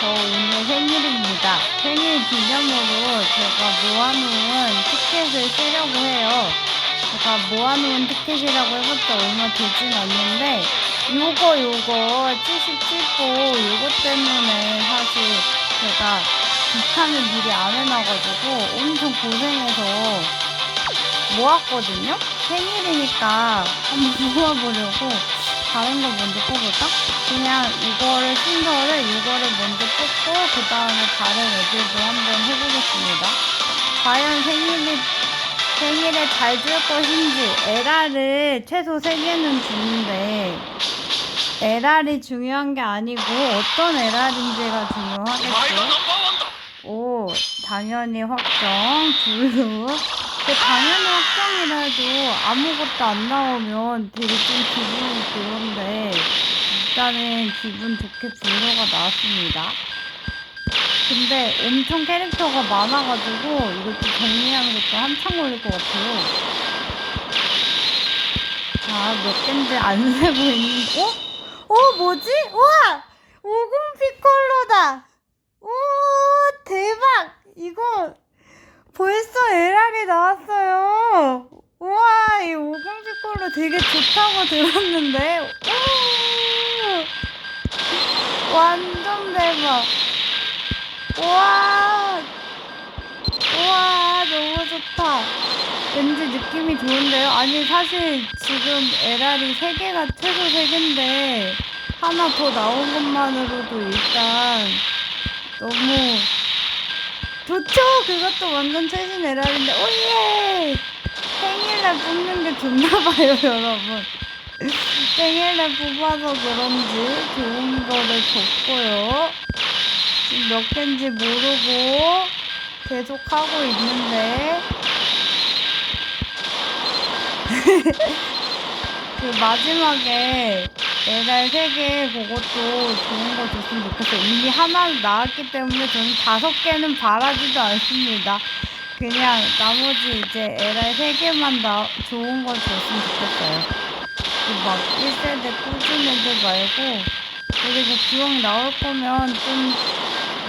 저 오늘 생일입니다. 생일 기념으로 제가 모아놓은 티켓을 쓰려고 해요. 제가 모아놓은 티켓이라고 해봤자 얼마 되진 않는데 요거 요거 77보 요거 때문에 사실 제가 귀찮은 미리 안 해놔가지고 엄청 고생해서 모았거든요? 생일이니까 한번 모아보려고 다른 걸 먼저 뽑을까? 그냥 이거를 순서를 이거를 먼저 뽑고 그 다음에 다른 애들도 한번 해보겠습니다. 과연 생일이 생일에 잘 줄 것인지 에라를 최소 3개는 주는데 에랄이 중요한 게 아니고 어떤 에랄인지가 중요하겠죠. 오, 당연히 확정. 블루. 그 당연히 확정이라도 아무것도 안 나오면 되게 좀 기분이 그런데 일단은 기분 좋게 블루가 나왔습니다. 근데 엄청 캐릭터가 많아가지고 이것도 정리하는 것도 한참 걸릴 것 같아요. 자, 몇 개인지 안 세고 있는, 어? 어, 뭐지? 우와! 오공 피콜로다! 오, 대박! 이거 벌써 에랄이 나왔어요. 우와, 이 오공 피콜로 되게 좋다고 들었는데, 오! 완전 대박! 우와! 우와, 너무 좋다. 왠지 느낌이 좋은데요? 아니, 사실 지금 에랄이 3개가 최소 3개인데, 하나 더 나온 것만으로도 일단 너무 좋죠? 그것도 완전 최신 에랄인데, 오예! 생일날 뽑는 게 좋나봐요, 여러분. 생일날 뽑아서 그런지 좋은 거를 줬고요. 지금 몇 개인지 모르고 계속 하고 있는데 그 마지막에 메달 3개 그것도 좋은 거 줬으면 좋겠어요. 이미 하나 나왔기 때문에 저는 다섯 개는 바라지도 않습니다. 그냥 나머지 이제 에랄 3개만 나, 좋은 걸 줬으면 좋겠어요. 그막 1세대 꾸준 애들 말고 그리고 기왕 나올 거면 좀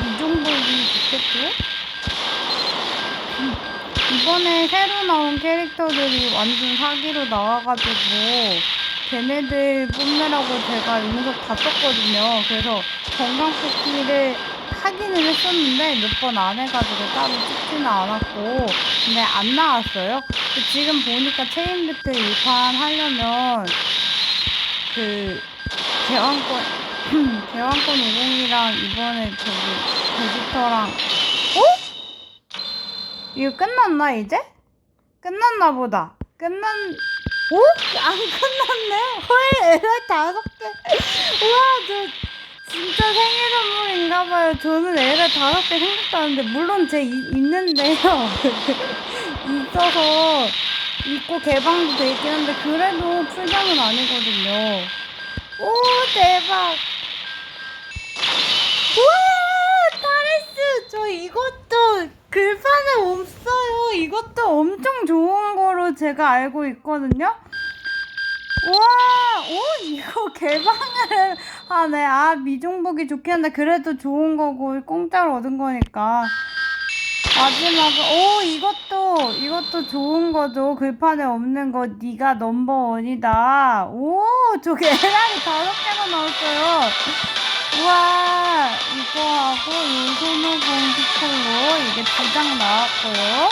이종복이 좋겠고 음, 이번에 새로 나온 캐릭터들이 완전 사기로 나와가지고 걔네들 뽑느라고 제가 연속 다 썼거든요. 그래서 건강 뽑기를 하기는 했었는데 몇 번 안 해가지고 따로 찍지는 않았고 근데 안 나왔어요. 지금 보니까 체인 배틀 1판 하려면 그 대왕권 대왕권 50이랑 이번에 저기 베지터랑 어? 이거 끝났나 이제? 끝났나 보다. 끝난 오? 안 끝났네? 헐 에라 다섯 개. 우와 저 진짜 생일 선물인가봐요. 저는 에라 다섯 개 생각도 안 하는데 물론 제 이, 있는데요. 있어서 있고 개방도 돼 있긴 한데 그래도 풀장은 아니거든요. 오 대박. 우와 타레스 저 이것도 글판에 없어요. 이것도 엄청 좋은 거로 제가 알고 있거든요. 와, 오, 이거 개방을 하네. 아, 미종복이 좋긴 한데, 그래도 좋은 거고, 공짜로 얻은 거니까. 마지막에, 오, 이것도, 이것도 좋은 거죠. 글판에 없는 거, 니가 넘버원이다. 오, 저기 에란이 다섯 개가 나왔어요. 우와, 이거하고, 요 손오공 피콜로, 이게 두 장 나왔고요.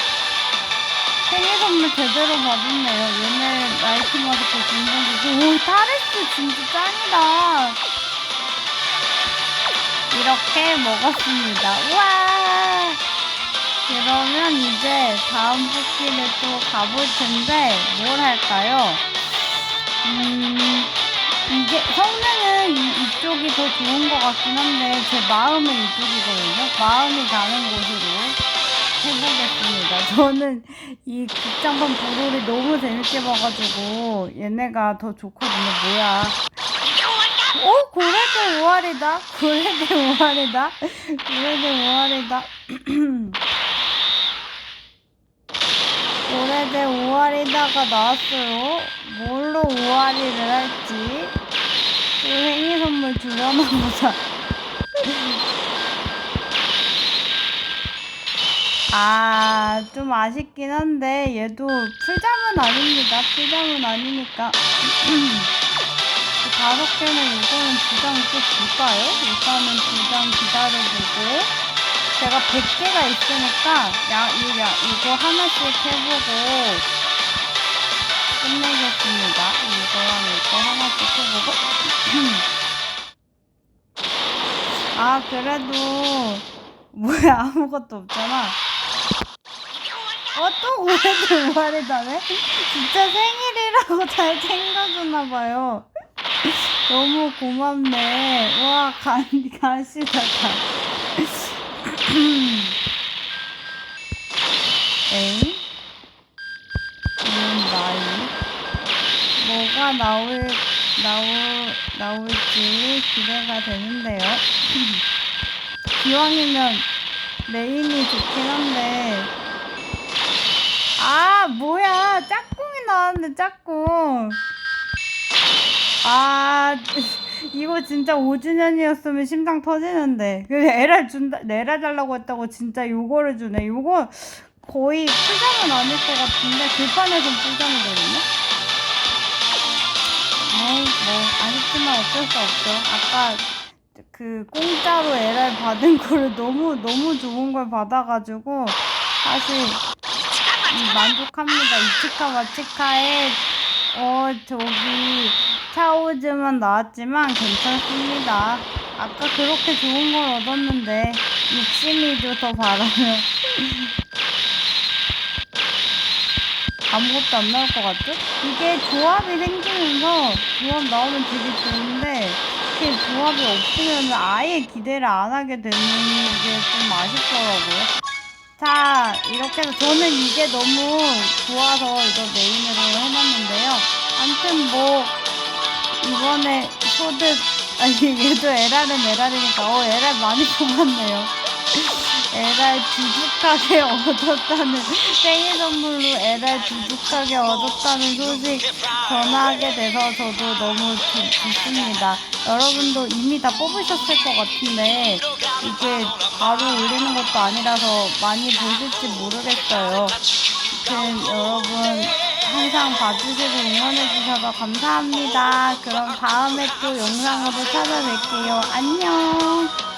생일 선물 제대로 받았네요. 얘네 나이트 마스크 진정되고 오 타레스 진짜 짱이다. 이렇게 먹었습니다. 우와. 그러면 이제 다음 뽑기를 또 가볼 텐데 뭘 할까요? 음 이게 성능은 이, 이쪽이 더 좋은 것 같긴 한데 제 마음은 이쪽이거든요. 마음이 가는 곳으로. 해보겠습니다. 저는 이 극장판 브롤이 너무 재밌게 봐가지고 얘네가 더 좋거든요. 뭐야? 오 고래대 5알이다. 고래대 5알이다. 고래대 5알이다. 고래대 5알이다가 나왔어요. 뭘로 5알이를 할지 또 생일 선물 주려나 보자. 아, 좀 아쉽긴 한데, 얘도 풀잠은 아닙니다. 풀잠은 아니니까. 그 다섯 개는 이거는 두 장 또 줄까요? 일단은 두 장 기다려보고. 제가 100개가 있으니까, 야, 이, 야, 이거 하나씩 해보고, 끝내겠습니다. 이거랑 이거 하나씩 해보고. 아, 그래도, 뭐야, 아무것도 없잖아. 어, 또 올해도 말해다네? 진짜 생일이라고 잘 챙겨주나 봐요. 너무 고맙네. 와, 간, 가시다, 가. 에이? 이런 나이. 뭐가 나올, 나올, 나올지 기대가 되는데요. 기왕이면 메인이 좋긴 한데. 아, 뭐야. 짝꿍이 나왔는데, 짝꿍. 아, 이거 진짜 5주년이었으면 심장 터지는데. 근데 에랄 준다, 에랄 달라고 했다고 진짜 요거를 주네. 요거 거의 풀장은 아닐 것 같은데, 들판에선 풀장이거든요? 에이, 뭐, 아쉽지만 어쩔 수 없죠. 아까 그 공짜로 에랄 받은 거를 너무, 너무 좋은 걸 받아가지고, 사실, 음, 만족합니다. 이치카 와치카에 어 저기 차오즈만 나왔지만 괜찮습니다. 아까 그렇게 좋은 걸 얻었는데 62도 더 바라면 아무것도 안 나올 것 같죠? 이게 조합이 생기면서 조합 나오면 되게 좋은데 이렇게 조합이 없으면 아예 기대를 안 하게 되는 게 좀 아쉽더라고요. 자, 이렇게 해서 저는 이게 너무 좋아서 이거 메인으로 해놨는데요. 아무튼 뭐, 이번에 소득, 아니, 얘도 에랄은 에랄이니까, 어, 에랄 많이 뽑았네요. 에랄 두둑하게 얻었다는, 생일 선물로 에랄 두둑하게 얻었다는 소식 전하게 돼서 저도 너무 좋, 좋습니다. 여러분도 이미 다 뽑으셨을 것 같은데, 이게 바로 올리는 것도 아니라서 많이 보실지 모르겠어요. 아무튼 여러분 항상 봐주시고 응원해주셔서 감사합니다. 그럼 다음에 또 영상으로 찾아뵐게요. 안녕!